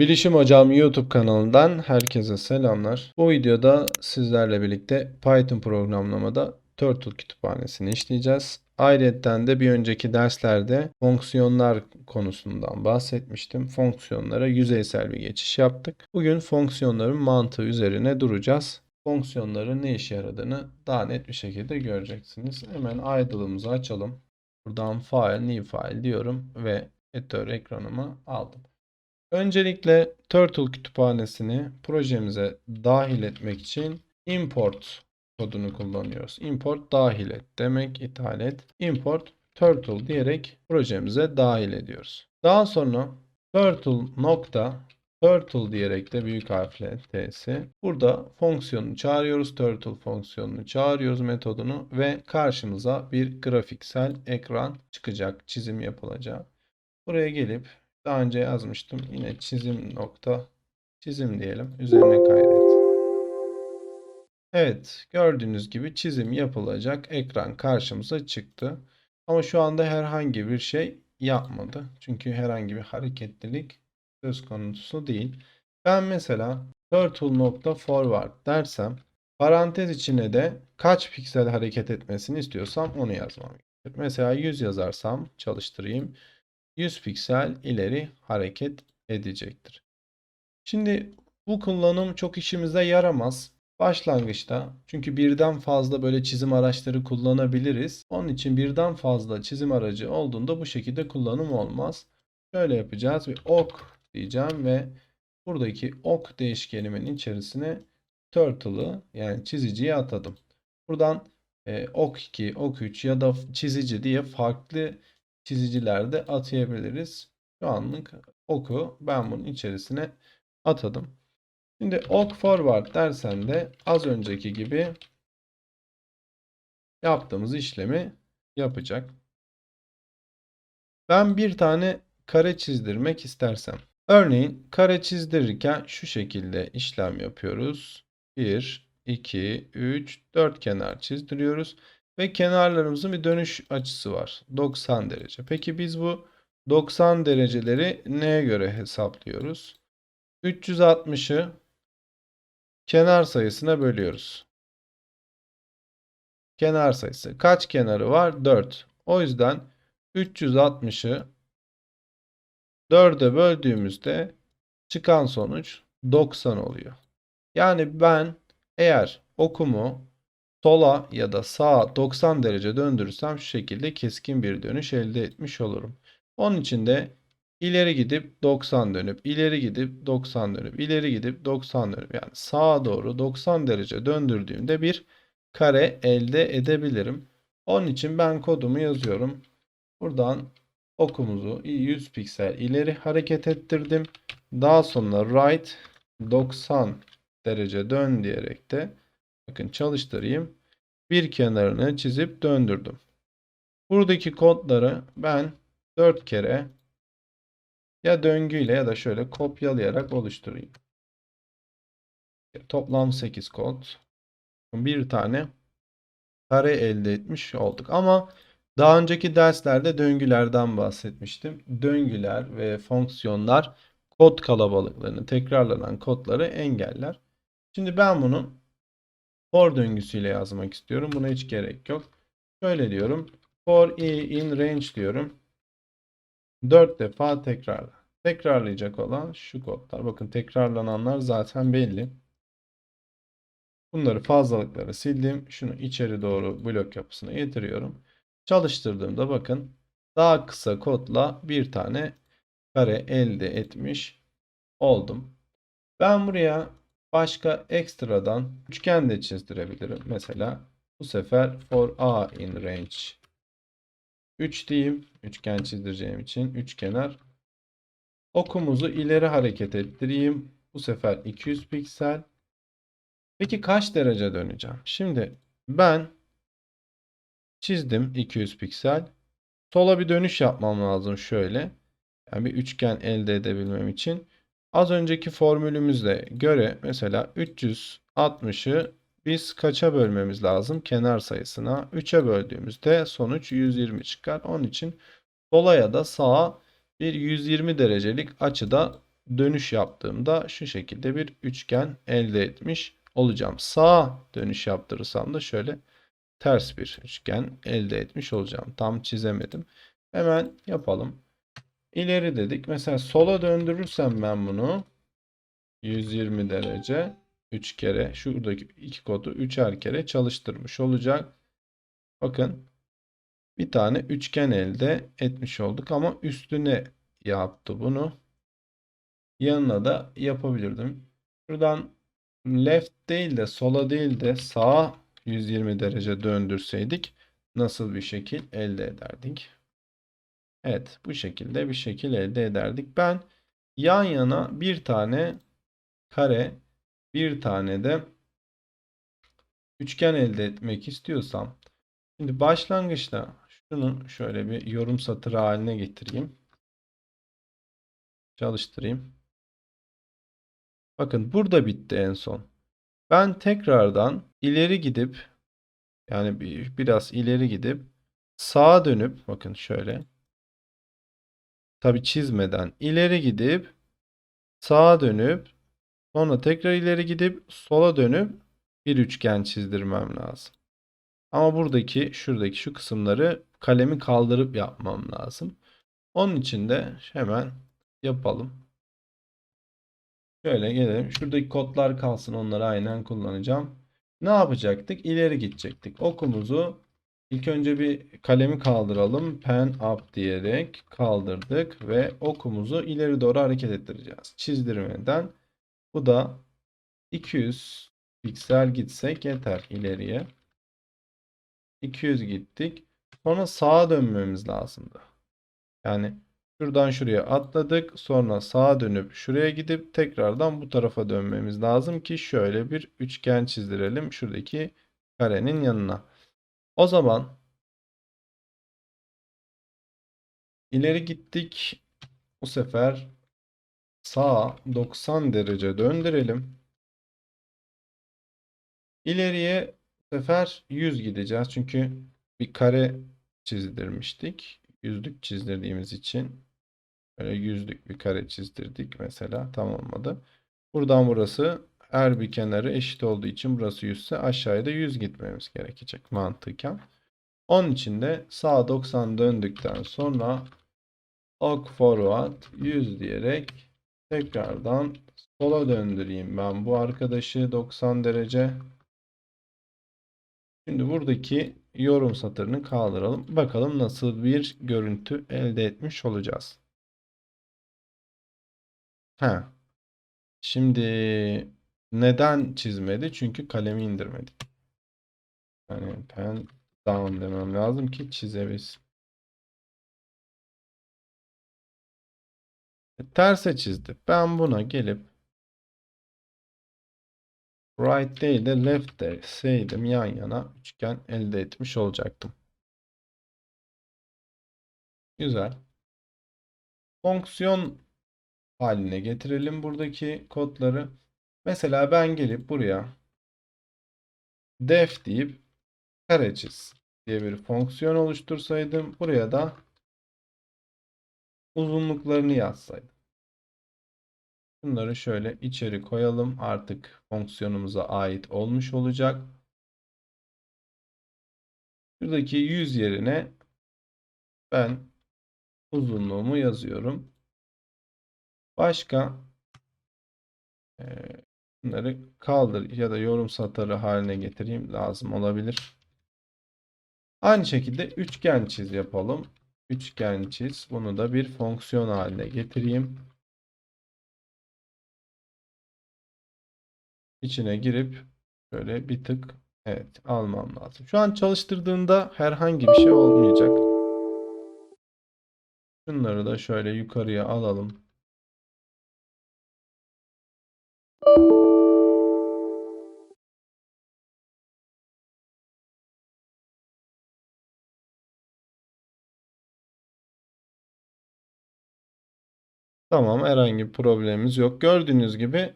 Bilişim Hocam YouTube kanalından herkese selamlar. Bu videoda sizlerle birlikte Python programlamada Turtle kütüphanesini işleyeceğiz. Ayrıca de bir önceki derslerde fonksiyonlar konusundan bahsetmiştim. Fonksiyonlara yüzeysel bir geçiş yaptık. Bugün fonksiyonların mantığı üzerine duracağız. Fonksiyonların ne işe yaradığını daha net bir şekilde göreceksiniz. Hemen idle'ımızı açalım. Buradan file, new file diyorum ve editör ekranımı aldım. Öncelikle Turtle kütüphanesini projemize dahil etmek için import kodunu kullanıyoruz. Import dahil et demek ithal et. Import turtle diyerek projemize dahil ediyoruz. Daha sonra turtle nokta turtle diyerek de büyük harfle t'si. Burada fonksiyonunu çağırıyoruz. Turtle fonksiyonunu çağırıyoruz metodunu ve karşımıza bir grafiksel ekran çıkacak. Çizim yapılacak. Buraya gelip daha önce yazmıştım. Yine çizim nokta çizim diyelim. Üzerine kaydet. Evet, gördüğünüz gibi çizim yapılacak ekran karşımıza çıktı. Ama şu anda herhangi bir şey yapmadı. Çünkü herhangi bir hareketlilik söz konusu değil. Ben mesela turtle.forward dersem parantez içine de kaç piksel hareket etmesini istiyorsam onu yazmam gerekir. Mesela 100 yazarsam çalıştırayım. 100 piksel ileri hareket edecektir. Şimdi bu kullanım çok işimize yaramaz. Başlangıçta çünkü birden fazla böyle çizim araçları kullanabiliriz. Onun için birden fazla çizim aracı olduğunda bu şekilde kullanım olmaz. Şöyle yapacağız. Bir ok diyeceğim ve buradaki ok değişkenimin içerisine turtle'ı yani çiziciyi atadım. Buradan e, ok 2, ok 3 ya da çizici diye farklı çizicilerde atayabiliriz. Şu anlık oku ben bunun içerisine atadım. Şimdi ok forward dersen de az önceki gibi yaptığımız işlemi yapacak. Ben bir tane kare çizdirmek istersem. Örneğin kare çizdirirken şu şekilde işlem yapıyoruz. 1, 2, 3, 4 kenar çizdiriyoruz. Ve kenarlarımızın bir dönüş açısı var. 90 derece. Peki biz bu 90 dereceleri neye göre hesaplıyoruz? 360'ı kenar sayısına bölüyoruz. Kenar sayısı. Kaç kenarı var? 4. O yüzden 360'ı 4'e böldüğümüzde çıkan sonuç 90 oluyor. Yani ben eğer okumu sola ya da sağa 90 derece döndürürsem şu şekilde keskin bir dönüş elde etmiş olurum. Onun için de ileri gidip 90 dönüp ileri gidip 90 dönüp ileri gidip 90 dönüp yani sağa doğru 90 derece döndürdüğümde bir kare elde edebilirim. Onun için ben kodumu yazıyorum. Buradan okumuzu 100 piksel ileri hareket ettirdim. Daha sonra right 90 derece dön diyerek de bakın çalıştırayım. Bir kenarını çizip döndürdüm. Buradaki kodları ben 4 kere ya döngüyle ya da şöyle kopyalayarak oluşturayım. Toplam 8 kod. Bir tane kare elde etmiş olduk. Ama daha önceki derslerde döngülerden bahsetmiştim. Döngüler ve fonksiyonlar kod kalabalıklarını, tekrarlanan kodları engeller. Şimdi ben bunu for döngüsüyle yazmak istiyorum. Buna hiç gerek yok. Şöyle diyorum. For i in range diyorum. 4 defa tekrarla. Tekrarlayacak olan şu kodlar. Bakın tekrarlananlar zaten belli. Bunları fazlalıkları sildim. Şunu içeri doğru blok yapısına getiriyorum. Çalıştırdığımda bakın daha kısa kodla bir tane kare elde etmiş oldum. Ben buraya başka ekstradan üçgen de çizdirebilirim. Mesela bu sefer for a in range 3 diyeyim. Üçgen çizdireceğim için üçkenar. Okumuzu ileri hareket ettireyim. Bu sefer 200 piksel. Peki kaç derece döneceğim? Şimdi ben çizdim 200 piksel. Sola bir dönüş yapmam lazım şöyle. Yani bir üçgen elde edebilmem için. Az önceki formülümüzle göre mesela 360'ı biz kaça bölmemiz lazım? Kenar sayısına. 3'e böldüğümüzde sonuç 120 çıkar. Onun için sola ya da sağa bir 120 derecelik açıda dönüş yaptığımda şu şekilde bir üçgen elde etmiş olacağım. Sağa dönüş yaptırırsam da şöyle ters bir üçgen elde etmiş olacağım. Tam çizemedim. Hemen yapalım. İleri dedik. Mesela sola döndürürsem ben bunu 120 derece 3 kere şuradaki iki kodu 3'er kere çalıştırmış olacak. Bakın bir tane üçgen elde etmiş olduk ama üstüne yaptı bunu. Yanına da yapabilirdim. Şuradan left değil de sola değil de sağa 120 derece döndürseydik nasıl bir şekil elde ederdik? Evet, bu şekilde bir şekil elde ederdik. Ben yan yana bir tane kare, bir tane de üçgen elde etmek istiyorsam şimdi başlangıçta şunu şöyle bir yorum satırı haline getireyim. Çalıştırayım. Bakın burada bitti en son. Ben tekrardan ileri gidip yani bir, biraz ileri gidip sağa dönüp bakın şöyle tabi çizmeden ileri gidip sağa dönüp sonra tekrar ileri gidip sola dönüp bir üçgen çizdirmem lazım. Ama buradaki şuradaki şu kısımları kalemi kaldırıp yapmam lazım. Onun için de hemen yapalım. Şöyle gelelim. Şuradaki kodlar kalsın. Onları aynen kullanacağım. Ne yapacaktık? İleri gidecektik. Okumuzu ilk önce bir kalemi kaldıralım. Pen up diyerek kaldırdık ve okumuzu ileri doğru hareket ettireceğiz. Çizdirmeden. Bu da 200 piksel gitsek yeter ileriye. 200 gittik. Sonra sağa dönmemiz lazımdı. Yani Şuradan şuraya atladık. Sonra sağa dönüp şuraya gidip tekrardan bu tarafa dönmemiz lazım ki şöyle bir üçgen çizdirelim şuradaki karenin yanına. O zaman ileri gittik. Bu sefer sağa 90 derece döndürelim. İleriye bu sefer 100 gideceğiz. Çünkü bir kare çizdirmiştik. Yüzlük çizdirdiğimiz için Böyle yüzlük bir kare çizdirdik mesela. Tam olmadı. Buradan burası her bir kenarı eşit olduğu için burası 100 ise aşağıya da 100 gitmemiz gerekecek mantıken. Onun için de sağa 90 döndükten sonra ok forward 100 diyerek tekrardan sola döndüreyim ben bu arkadaşı 90 derece. Şimdi buradaki yorum satırını kaldıralım. Bakalım nasıl bir görüntü elde etmiş olacağız. Ha. Şimdi neden çizmedi? Çünkü kalemi indirmedi. Yani pen down demem lazım ki çizebilsin. E, terse çizdi. Ben buna gelip right değil de left deseydim yan yana üçgen elde etmiş olacaktım. Güzel. Fonksiyon haline getirelim buradaki kodları. Mesela ben gelip buraya def deyip kare çiz diye bir fonksiyon oluştursaydım buraya da uzunluklarını yazsaydım. Bunları şöyle içeri koyalım. Artık fonksiyonumuza ait olmuş olacak. Şuradaki 100 yerine ben uzunluğumu yazıyorum. Başka bunları kaldır ya da yorum satırı haline getireyim lazım olabilir. Aynı şekilde üçgen çiz yapalım. Üçgen çiz. Bunu da bir fonksiyon haline getireyim. İçine girip şöyle bir tık evet almam lazım. Şu an çalıştırdığında herhangi bir şey olmayacak. Şunları da şöyle yukarıya alalım. Tamam herhangi bir problemimiz yok. Gördüğünüz gibi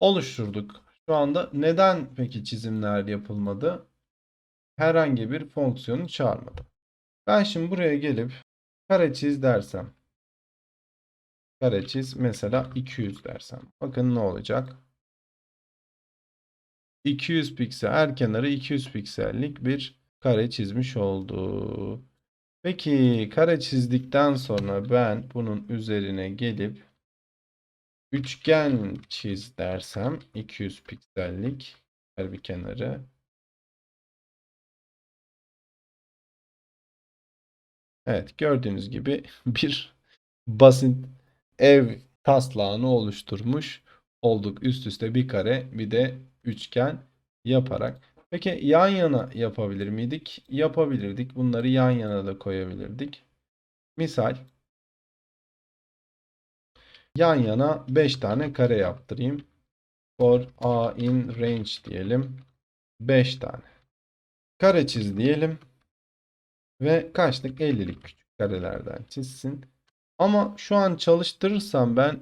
oluşturduk. Şu anda neden peki çizimler yapılmadı? Herhangi bir fonksiyonu çağırmadı. Ben şimdi buraya gelip kare çiz dersem kare çiz. Mesela 200 dersem. Bakın ne olacak? 200 piksel her kenarı 200 piksellik bir kare çizmiş oldu. Peki kare çizdikten sonra ben bunun üzerine gelip üçgen çiz dersem 200 piksellik her bir kenarı. Evet gördüğünüz gibi bir basit ev taslağını oluşturmuş olduk. Üst üste bir kare bir de üçgen yaparak. Peki yan yana yapabilir miydik? Yapabilirdik. Bunları yan yana da koyabilirdik. Misal yan yana 5 tane kare yaptırayım. For A in range diyelim. 5 tane. Kare çiz diyelim. Ve kaçlık 50'lik küçük karelerden çizsin. Ama şu an çalıştırırsam ben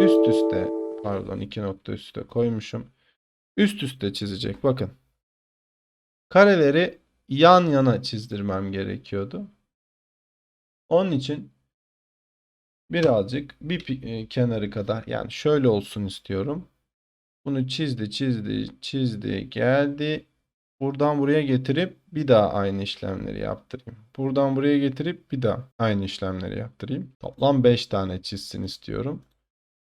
üst üste pardon iki nokta üste koymuşum. Üst üste çizecek bakın. Kareleri yan yana çizdirmem gerekiyordu. Onun için birazcık bir e, kenarı kadar yani şöyle olsun istiyorum. Bunu çizdi çizdi çizdi geldi. Buradan buraya getirip bir daha aynı işlemleri yaptırayım. Buradan buraya getirip bir daha aynı işlemleri yaptırayım. Toplam 5 tane çizsin istiyorum.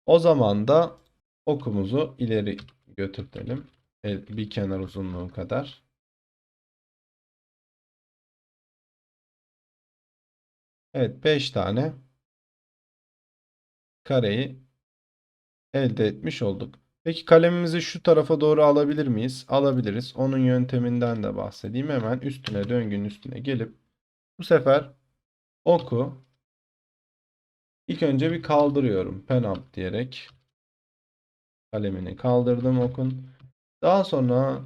O zaman da okumuzu ileri götürtelim. El- Bir kenar uzunluğu kadar. Evet 5 tane kareyi elde etmiş olduk. Peki kalemimizi şu tarafa doğru alabilir miyiz? Alabiliriz. Onun yönteminden de bahsedeyim. Hemen üstüne döngünün üstüne gelip bu sefer oku ilk önce bir kaldırıyorum. Pen up diyerek kalemini kaldırdım okun. Daha sonra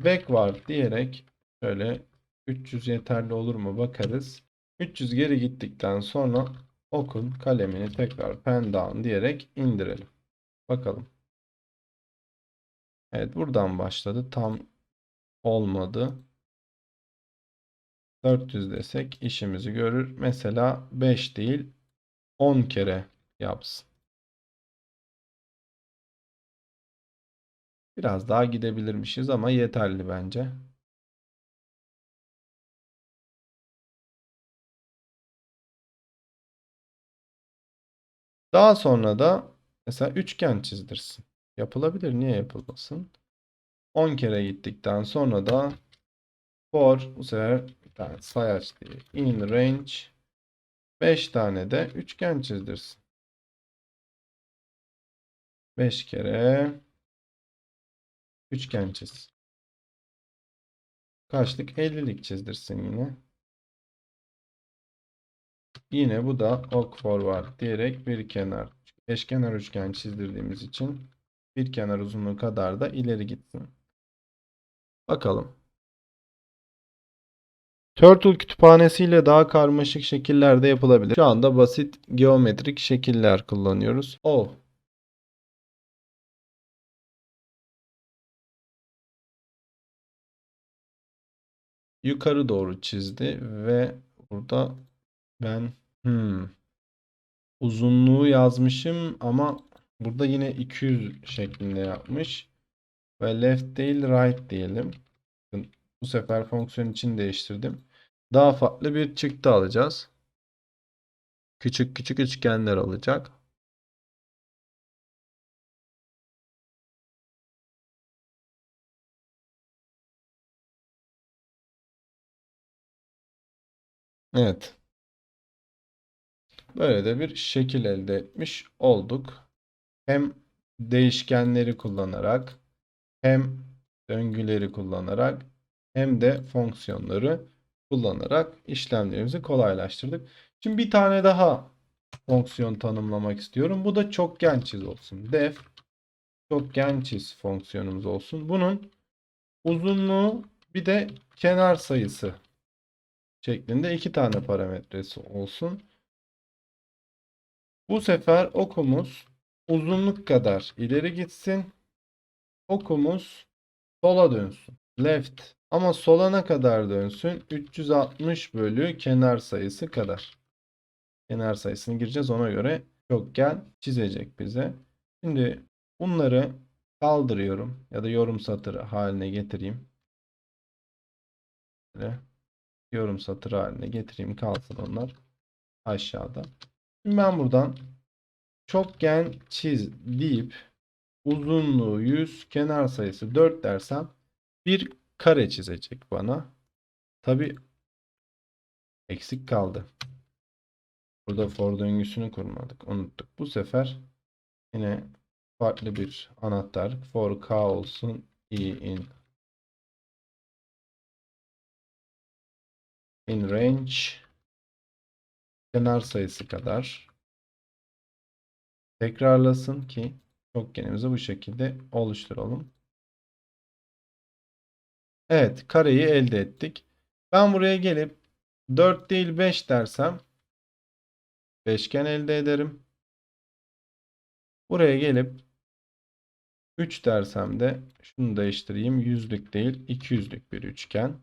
backward diyerek şöyle 300 yeterli olur mu bakarız. 300 geri gittikten sonra okun kalemini tekrar pen down diyerek indirelim. Bakalım. Evet buradan başladı. Tam olmadı. 400 desek işimizi görür. Mesela 5 değil 10 kere yapsın. Biraz daha gidebilirmişiz ama yeterli bence. Daha sonra da mesela üçgen çizdirsin. Yapılabilir. Niye yapılmasın? 10 kere gittikten sonra da for bu sefer bir tane sayaç diye in range 5 tane de üçgen çizdirsin. 5 kere üçgen çiz. Kaçlık? 50'lik çizdirsin yine. Yine bu da ok forward diyerek bir kenar eşkenar üçgen çizdirdiğimiz için bir kenar uzunluğu kadar da ileri gitsin. Bakalım. Turtle kütüphanesiyle daha karmaşık şekillerde yapılabilir. Şu anda basit geometrik şekiller kullanıyoruz. O. Yukarı doğru çizdi ve burada ben hmm, uzunluğu yazmışım ama burada yine 200 şeklinde yapmış. Ve left değil right diyelim. Bu sefer fonksiyon için değiştirdim. Daha farklı bir çıktı alacağız. Küçük küçük üçgenler olacak. Evet. Böyle de bir şekil elde etmiş olduk. Hem değişkenleri kullanarak hem döngüleri kullanarak hem de fonksiyonları kullanarak işlemlerimizi kolaylaştırdık. Şimdi bir tane daha fonksiyon tanımlamak istiyorum. Bu da çokgen çiz olsun. Def çokgen çiz fonksiyonumuz olsun. Bunun uzunluğu bir de kenar sayısı şeklinde iki tane parametresi olsun. Bu sefer okumuz uzunluk kadar ileri gitsin. Okumuz sola dönsün. Left. Ama sola ne kadar dönsün? 360 bölü kenar sayısı kadar. Kenar sayısını gireceğiz. Ona göre çokgen çizecek bize. Şimdi bunları kaldırıyorum ya da yorum satırı haline getireyim. Böyle yorum satırı haline getireyim kalsın onlar aşağıda. Şimdi ben buradan çokgen çiz deyip uzunluğu 100 kenar sayısı 4 dersem bir kare çizecek bana. Tabi eksik kaldı. Burada for döngüsünü kurmadık. Unuttuk. Bu sefer yine farklı bir anahtar for k olsun i in in range kenar sayısı kadar tekrarlasın ki çokgenimizi bu şekilde oluşturalım. Evet, kareyi elde ettik. Ben buraya gelip 4 değil 5 dersem beşgen elde ederim. Buraya gelip 3 dersem de şunu değiştireyim. Yüzlük değil 200'lük bir üçgen.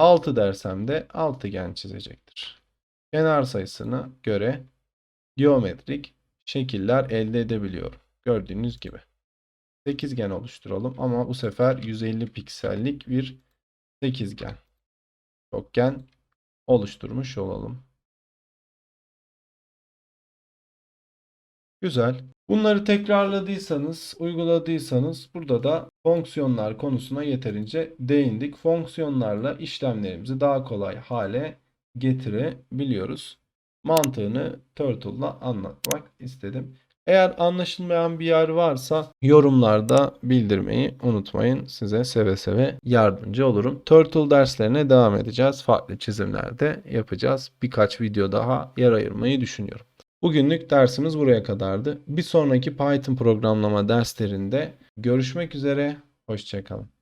6 dersem de altıgen çizecektir. Kenar sayısına göre geometrik şekiller elde edebiliyorum. Gördüğünüz gibi. Sekizgen oluşturalım ama bu sefer 150 piksellik bir sekizgen. Çokgen oluşturmuş olalım. Güzel. Bunları tekrarladıysanız, uyguladıysanız burada da fonksiyonlar konusuna yeterince değindik. Fonksiyonlarla işlemlerimizi daha kolay hale getirebiliyoruz. Mantığını Turtle'la anlatmak istedim. Eğer anlaşılmayan bir yer varsa yorumlarda bildirmeyi unutmayın. Size seve seve yardımcı olurum. Turtle derslerine devam edeceğiz. Farklı çizimlerde yapacağız. Birkaç video daha yer ayırmayı düşünüyorum. Bugünlük dersimiz buraya kadardı. Bir sonraki Python programlama derslerinde görüşmek üzere. Hoşçakalın.